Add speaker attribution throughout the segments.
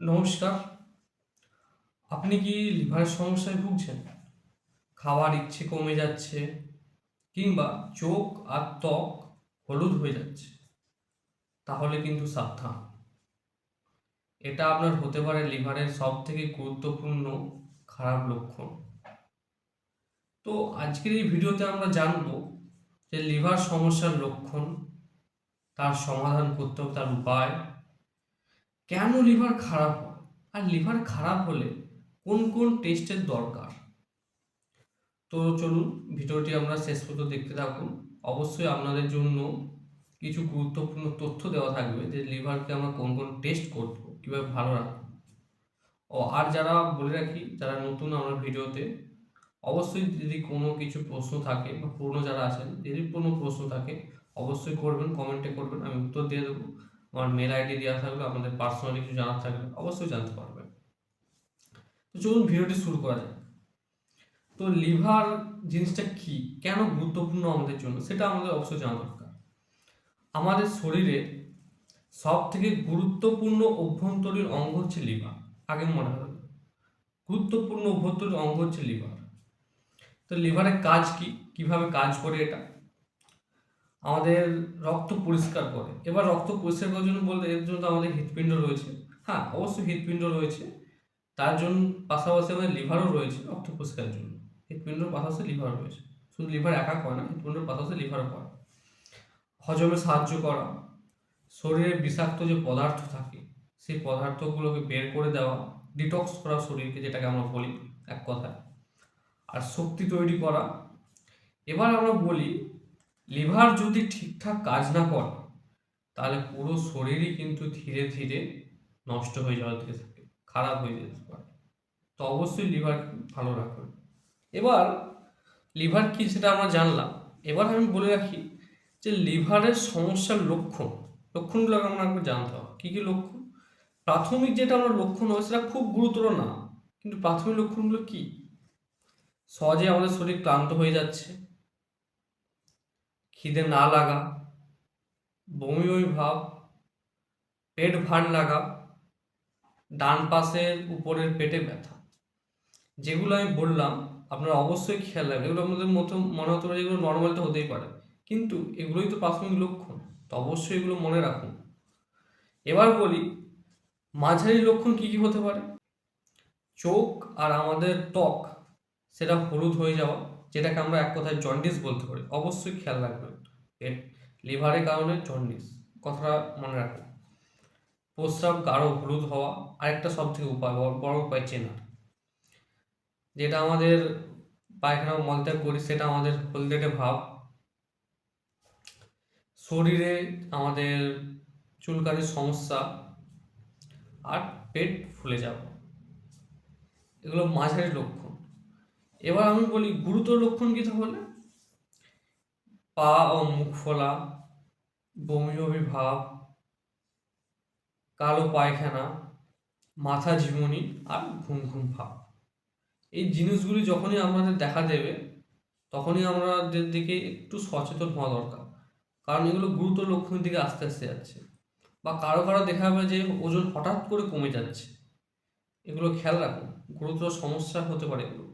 Speaker 1: নমস্কার। আপনি কি লিভারের সমস্যায় ভুগছেন? খাওয়ার ইচ্ছে কমে যাচ্ছে কিংবা চোখ আর ত্বক হলুদ হয়ে যাচ্ছে, তাহলে কিন্তু সাবধান। এটা আপনার হতে পারে লিভারের সব থেকে গুরুত্বপূর্ণ খারাপ লক্ষণ। তো আজকের এই ভিডিওতে আমরা জানব যে লিভার সমস্যার লক্ষণ, তার সমাধান করতে হবে, তার উপায় কেন লিভার খারাপ হয়? আর লিভার খারাপ হলে কোন কোন টেস্টের দরকার? তো চলুন, ভিডিওটি আমরা শেষ পর্যন্ত দেখতে থাকুন। অবশ্যই আপনাদের জন্য কিছু গুরুত্বপূর্ণ তথ্য দেওয়া থাকবে যে লিভারকে আমরা কোন কোন টেস্ট করব, কীভাবে ভালো রাখব। ও, আর যারা বলে রাখি, যারা নতুন আমার ভিডিওতে, অবশ্যই যদি কোনো কিছু প্রশ্ন থাকে বা পুরনো যারা আছেন, যদি কোনো প্রশ্ন থাকে, অবশ্যই করবেন, কমেন্টে করবেন, আমি উত্তর দিয়ে দেবো। আমার মেল আইডি দেওয়া থাকবে আপনাদের পার্সোনালি কিছু জানার থাকলে অবশ্যই জানতে পারবেন তো চলুন ভিডিওটি শুরু করা যাক। তো লিভার জিনিসটা কি? কেন গুরুত্বপূর্ণ আমাদের জন্য? সেটা আমাদের অবশ্যই জানা দরকার। আমাদের শরীরে সব থেকে গুরুত্বপূর্ণ অভ্যন্তরীণ অঙ্গ হচ্ছে লিভার। আগে মনে হবে গুরুত্বপূর্ণ অভ্যন্তরীণ অঙ্গ হচ্ছে লিভার। তো লিভারের কাজ কি? কীভাবে কাজ করে এটা? আমাদের রক্ত পরিষ্কার করে। এবার রক্ত পরিষ্কার করার জন্য বলতে এর জন্য তো আমাদের হৃৎপিণ্ড রয়েছে। হ্যাঁ অবশ্যই হৃৎপিণ্ড রয়েছে। তার জন্য পাশাপাশি আমাদের লিভারও রয়েছে রক্ত পরিষ্কারের জন্য। হৃৎপিণ্ডর পাশাপাশি লিভার রয়েছে। শুধু লিভার একা করে না, হৃৎপিণ্ডর পাশাপাশি লিভারও করে। হজমে সাহায্য করা। শরীরে বিষাক্ত যে পদার্থ থাকে, সেই পদার্থগুলোকে বের করে দেওয়া ডিটক্স করা শরীরকে যেটাকে আমরা বলি, এক কথায়। আর শক্তি তৈরি করা। এবার আমরা বলি লিভার যদি ঠিকঠাক কাজ না করে, তাহলে পুরো শরীরই কিন্তু ধীরে ধীরে নষ্ট হয়ে যাওয়ার দিকে থাকে, খারাপ হয়ে যেতে পারে। তো অবশ্যই লিভার ভালো রাখবেন এবার লিভার কি সেটা আমরা জানলাম। এবার আমি বলে রাখি যে লিভারের সমস্যার লক্ষণ লক্ষণগুলোকে আমরা একবার জানতে হবে। কী কী লক্ষণ? প্রাথমিক যেটা আমরা লক্ষণ হয় সেটা খুব গুরুতর না, কিন্তু প্রাথমিক লক্ষণগুলো কি? সহজে আমাদের শরীর ক্লান্ত হয়ে যাচ্ছে খিদে না লাগা, বমি বমি ভাব, পেট ভার লাগা, ডান পাশের উপরের পেটে ব্যথা। যেগুলো আমি বললাম, আপনারা অবশ্যই খেয়াল রাখবেন। এগুলো আমাদের মতো মনে হতে পারে যেগুলো নর্মাল তো হতেই পারে। কিন্তু এগুলোই তো প্রাথমিক লক্ষণ, তো অবশ্যই এগুলো মনে রাখুন। এবার বলি, মাঝারি লক্ষণ কী কী হতে পারে? চোখ আর আমাদের ত্বক, সেটা হলুদ হয়ে যাওয়া যেটাকে আমরা এক কথায় জন্ডিস বলতে পারি। অবশ্যই খেয়াল রাখবেন। পেট, লিভারের কারণে জন্ডিস কথাটা মনে রাখবেন। প্রস্রাব গাঢ়, হলুদ হওয়া আরেকটা সব থেকে উপায়, বড় উপায় চেনার যেটা আমাদের পায়খানা মলত্যাগ করি, সেটা আমাদের হলদেটে ভাব। শরীরে আমাদের চুলকানির সমস্যা আর পেট ফুলে যাওয়া। এগুলো মাঝারি লক্ষণ। এবার আমি বলি গুরুতর লক্ষণ কী তাহলে? পা ও মুখ ফোলা, বমি বমি ভাব, কালো পায়খানা, মাথা ঝিমুনি আর ঘুম ঘুম ভাব। এই জিনিসগুলি যখনই আমাদের দেখা দেবে, তখনই আমাদের দিকে একটু সচেতন হওয়া দরকার। কারণ এগুলো গুরুতর লক্ষণের দিকে আস্তে আস্তে যাচ্ছে। বা কারও কারও দেখা যাবে যে ওজন হঠাৎ করে কমে যাচ্ছে। এগুলো খেয়াল রাখুন, গুরুতর সমস্যা হতে পারে এগুলো।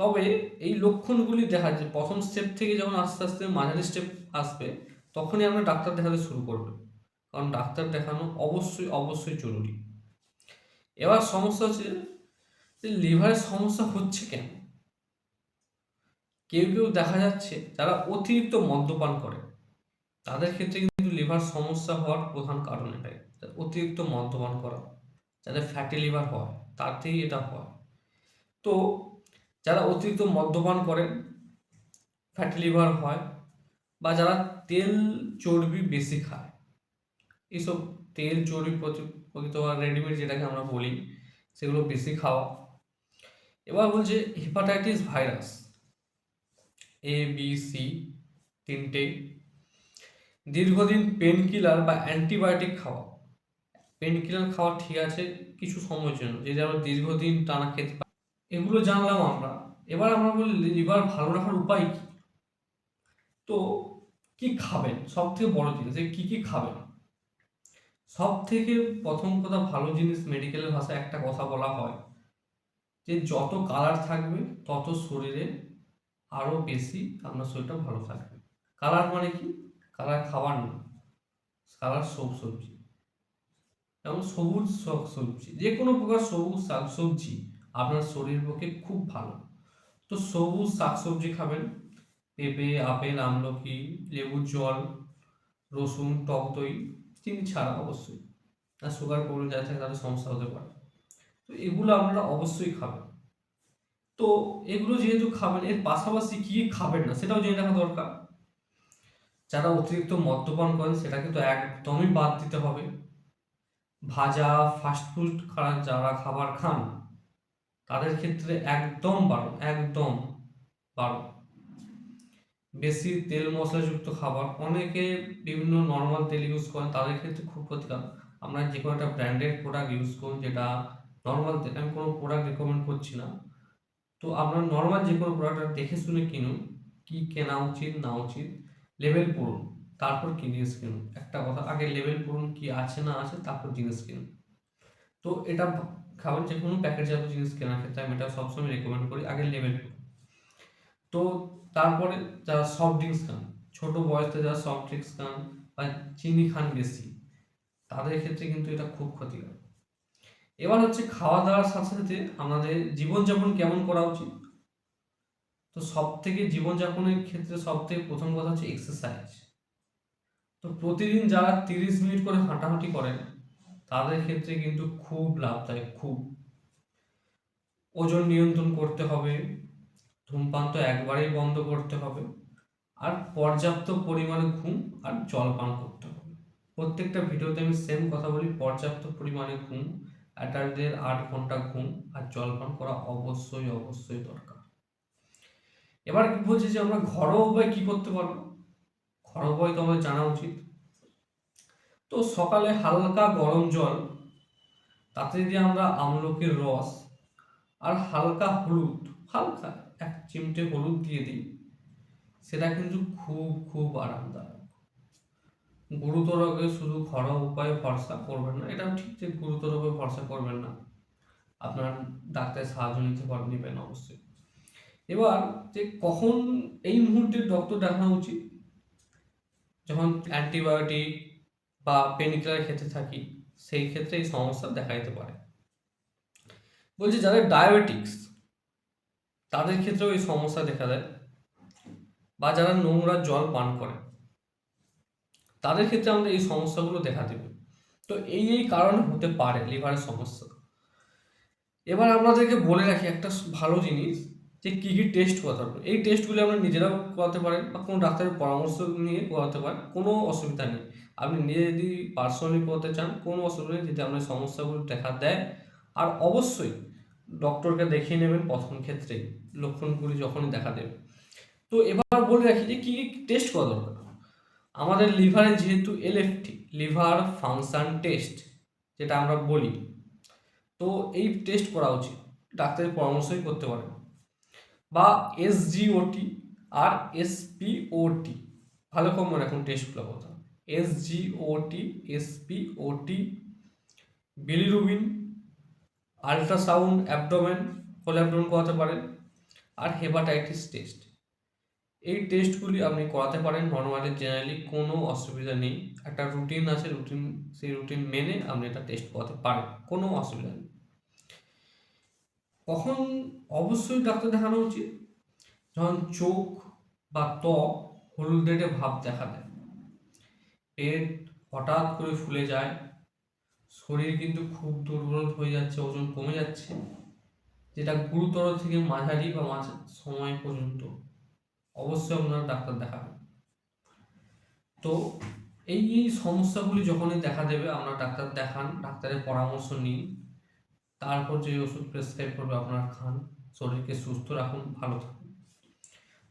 Speaker 1: তবে এই লক্ষণগুলি দেখা যায়, প্রথম স্টেপ থেকে যখন আস্তে আস্তে মাঝারি স্টেপ আসবে, তখনই আমরা ডাক্তার দেখাতে শুরু করবে। কারণ ডাক্তার দেখানো অবশ্যই অবশ্যই জরুরি। এবার সমস্যা হচ্ছে যে লিভারের সমস্যা হচ্ছে কেন? কেউ কেউ দেখা যাচ্ছে যারা অতিরিক্ত মদ্যপান করে। তাদের ক্ষেত্রে কিন্তু লিভার সমস্যা হওয়ার প্রধান কারণ এটাই অতিরিক্ত মদ্যপান করা। যাদের ফ্যাটি লিভার হয় তাতেই এটা হয়। তো যারা অতিরিক্ত মদ্যপান করেন ফ্যাটি লিভার হয়, বা যারা তেল চর্বি বেশি খায় এইসব তেল চর্বি প্রকৃত রেডিমেড যেটাকে আমরা বলি, সেগুলো বেশি খাওয়া। এবার বলছে hepatitis virus A B C তিনটে। দীর্ঘদিন পেন কিলার বা অ্যান্টিবায়োটিক খাওয়া। পেন কিলার খাওয়া ঠিক আছে কিছু সময়ের জন্য যদি আমরা দীর্ঘদিন টানা খেতে এগুলো জানলাম আমরা। এবার আমরা বলি, লিভার ভালো রাখার উপায় কি? তো, কি খাবেন? সব থেকে বড় জিনিস কী কী খাবেন? সব থেকে প্রথম কথা ভালো জিনিস মেডিকেলের ভাষায় একটা কথা বলা হয় যে, যত কালার থাকবে, তত শরীরে আরও বেশি আপনার শরীরটা ভালো থাকবে। কালার মানে কি? কালার খাবার না। কালার সব সবজি। যেমন সবুজ শাক সবজি যে কোনো প্রকার সবুজ শাক সবজি। আপনার শরীর পক্ষে খুব ভালো। তো সবুজ শাক সবজি খাবেন। পেঁপে, আপেল, আমলকি, লেবুর জল, রসুন, টক দই, চিনি ছাড়া অবশ্যই। আর সুগার প্রবলেম যারা থাকে তাদের সমস্যা হতে পারে। তো এগুলো আপনারা অবশ্যই খাবেন। তো এগুলো যেহেতু খাবেন, এর পাশাপাশি কী খাবেন না, সেটাও জেনে রাখা দরকার। যারা অতিরিক্ত মদ্যপান করেন সেটাকে তো একদমই বাদ দিতে হবে। ভাজা ফাস্টফুড খাওয়া যারা খাবার খান তাদের ক্ষেত্রে একদম বারণ একদম বারণ বেশি তেল মশলাযুক্ত খাবার, অনেকে বিভিন্ন নর্মাল তেল ইউজ করেন, তাদের ক্ষেত্রে খুব ক্ষতিকারক। আমরা যে কোনো একটা ব্র্যান্ডেড প্রোডাক্ট ইউজ করুন, যেটা নর্মাল তেল, আমি কোনো প্রোডাক্ট রেকমেন্ড করছি না। তো আপনার নর্মাল যে কোনো প্রোডাক্ট দেখে শুনে কিনুন, কি কেনা উচিত, না উচিত লেভেল পড়ুন, তারপর কি জিনিস কিনুন। একটা কথা, আগে লেভেল পড়ুন, কি আছে, না আছে, তারপর জিনিস কিনুন। তো এটা খাবার যে কোনো প্যাকেট জাতীয় জিনিস কেনার ক্ষেত্রে আমি এটা সবসময় রেকমেন্ড করি আগে পড়ুন তো তারপরে যারা সফট ড্রিঙ্কস খান, ছোটো বয়সে যারা সফট ড্রিঙ্কস খান বা চিনি খান বেশি, তাদের ক্ষেত্রে কিন্তু এটা খুব ক্ষতিকর। এবার হচ্ছে খাওয়া দাওয়ার সাথে সাথে আমাদের জীবনযাপন কেমন করা উচিত? তো সব থেকে জীবনযাপনের ক্ষেত্রে সব থেকে প্রথম কথা হচ্ছে এক্সারসাইজ তো প্রতিদিন যারা তিরিশ মিনিট করে হাঁটাহাঁটি করেন তাদের ক্ষেত্রে কিন্তু খুব লাভদায়ক, খুব। ওজন নিয়ন্ত্রণ করতে হবে, ধূমপান তো একবারেই বন্ধ করতে হবে, আর পর্যাপ্ত পরিমাণে ঘুম আর জল পান করতে হবে। প্রত্যেকটা ভিডিওতে আমি সেম কথা বলি, পর্যাপ্ত পরিমাণে ঘুম অ্যাডাল্টদের আট ঘণ্টা ঘুম আর জল পান করা অবশ্যই অবশ্যই দরকার। এবার বলছি যে আমরা ঘরোয়া উপায় কি করতে পারব? ঘরোয়া উপায় তো আমাদের জানা উচিত। তো সকালে হালকা গরম জল, তাতে যদি আমরা আমলকির রস আর হালকা হলুদ, হালকা এক চিমটে হলুদ দিয়ে দিই। সেটা কিন্তু খুব খুব আরামদায়ক। গুরুতর রোগে শুধু ঘরোয়া উপায়ে ভরসা করবেন না, এটাও ঠিক যে গুরুতর রোগে ভরসা করবেন না। আপনার ডাক্তারের সাহায্য নিতে পারেন নেবেন অবশ্যই। এবার যে কখন এই মুহূর্তে ডক্টর দেখানো উচিত? যখন অ্যান্টিবায়োটিক বা পেনিকিলার ক্ষেত্রে থাকি, সেই ক্ষেত্রে এই সমস্যা দেখা যেতে পারে। বলছি যাদের ডায়াবেটিক্স তাদের ক্ষেত্রেও এই সমস্যা দেখা দেয় বা যারা নোংরা জল পান করে তাদের ক্ষেত্রে আমরা এই সমস্যাগুলো দেখা দেবে। তো এই এই কারণে হতে পারে লিভারের সমস্যা। এবার আপনাদেরকে বলে রাখি একটা ভালো জিনিস যে কী কী টেস্ট করাতে এই টেস্টগুলি আপনারা নিজেরাও করাতে পারেন বা কোনো ডাক্তারের পরামর্শ নিয়ে করাতে পারেন, কোনো অসুবিধা নেই। আপনি নিজে যদি পার্সোনালি করতে চান, কোনো অসুবিধা নেই, যদি আপনার সমস্যাগুলো দেখা দেয়, আর অবশ্যই ডক্টরকে দেখিয়ে নেবেন প্রথম ক্ষেত্রেই, লক্ষণগুলি যখনই দেখা দেবে। তো এবার বলে রাখি যে কী কী টেস্ট করা দরকার। আমাদের লিভারে যেহেতু এলএফটি লিভার ফাংশন টেস্ট যেটা আমরা বলি, তো এই টেস্ট করা উচিত। ডাক্তারের পরামর্শই করতে পারেন। বা এসজিওটি আর এসপিওটি ভালো কম মনে রাখুন টেস্টগুলো কথা SGOT SGPT bilirubin ultrasound abdomen whole abdomen করাতে পারেন আর হেপাটাইটিস টেস্ট এই টেস্টগুলি আপনি করাতে পারেন নর্মালি জেনারেলি কোনো অসুবিধা নেই। একটা রুটিন আছে রুটিন সেই রুটিন মেনে আপনি এটা টেস্ট করাতে পারেন। কোনো অসুবিধা নেই। কখন অবশ্যই ডাক্তার দেখানো উচিত? যখন চোখ বা ত্বক হলুদেটে ভাব দেখা দেয়। পেট হঠাৎ করে ফুলে যায়। শরীর কিন্তু খুব দুর্বল হয়ে যাচ্ছে, ওজন কমে যাচ্ছে, যেটা গুরুতর থেকে মাঝারি বা মাঝ সময় পর্যন্ত অবশ্যই আপনারা ডাক্তার দেখাবেন। তো এই এই সমস্যাগুলি যখনই দেখা দেবে, আপনারা ডাক্তার দেখান, ডাক্তারের পরামর্শ নিন। তারপর যে ওষুধ প্রেসক্রাইব করবে আপনারা খান, শরীরকে সুস্থ রাখুন, ভালো থাকুন।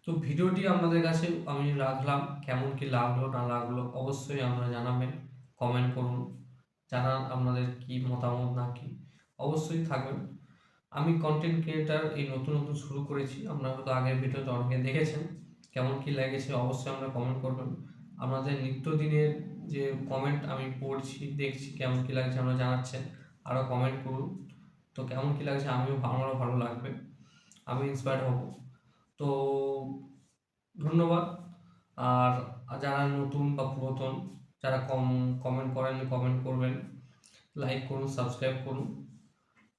Speaker 1: তো ভিডিওটি আপনাদের কাছে আমি রাখলাম, কেমন কি লাগল, না লাগল, অবশ্যই আপনারা জানাবেন কমেন্ট করুন, জানান আপনাদের কি মতামত না কি, অবশ্যই থাকবেন। আমি কন্টেন্ট ক্রিয়েটার এই নতুন নতুন শুরু করেছি, আপনারা হয়তো আগের ভিডিওতে অনেকে দেখেছেন, কেমন কি লেগেছে অবশ্যই আপনারা কমেন্ট করবেন। আপনাদের নিত্যদিনের যে কমেন্ট আমি পড়ছি, দেখছি কেমন কী লাগছে আমরা জানাচ্ছেন আরও কমেন্ট করুন। তো কেমন কী লাগছে? আমিও আমারও ভালো লাগবে। আমি ইন্সপায়ার্ড হব। তো ধন্যবাদ। আর যারা নতুন বা পুরাতন, যারা কম কমেন্ট করেন কমেন্ট করবেন লাইক করুন সাবস্ক্রাইব করুন।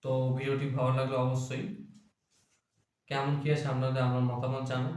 Speaker 1: তো ভিডিওটি ভালো লাগলে অবশ্যই। কেমন কী আছে আপনাদের আমার মতামত জানান।